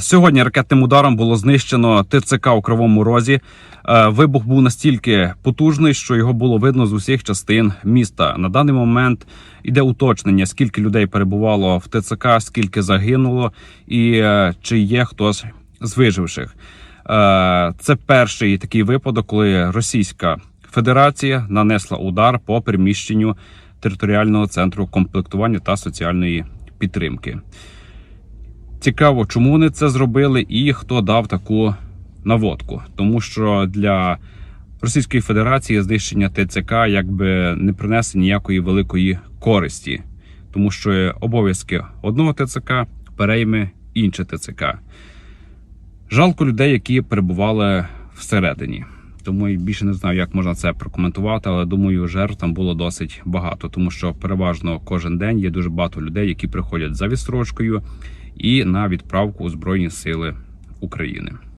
Сьогодні ракетним ударом було знищено ТЦК у Кривому Розі. Е, Вибух був настільки потужний, що його було видно з усіх частин міста. На даний момент іде уточнення, скільки людей перебувало в ТЦК, скільки загинуло, і е, чи є хтось з виживших. Е, Це перший такий випадок, коли Російська Федерація нанесла удар по приміщенню територіального центру комплектування та соціальної підтримки. Цікаво, чому вони це зробили і хто дав таку наводку. Тому що для Російської Федерації знищення ТЦК якби не принесе ніякої великої користі, тому що обов'язки одного ТЦК перейме інше ТЦК. Жалко людей, які перебували всередині. Тому і більше не знаю, як можна це прокоментувати, але думаю, жертв там було досить багато, тому що переважно кожен день є дуже багато людей, які приходять за відстрочкою і на відправку у Збройні Сили України.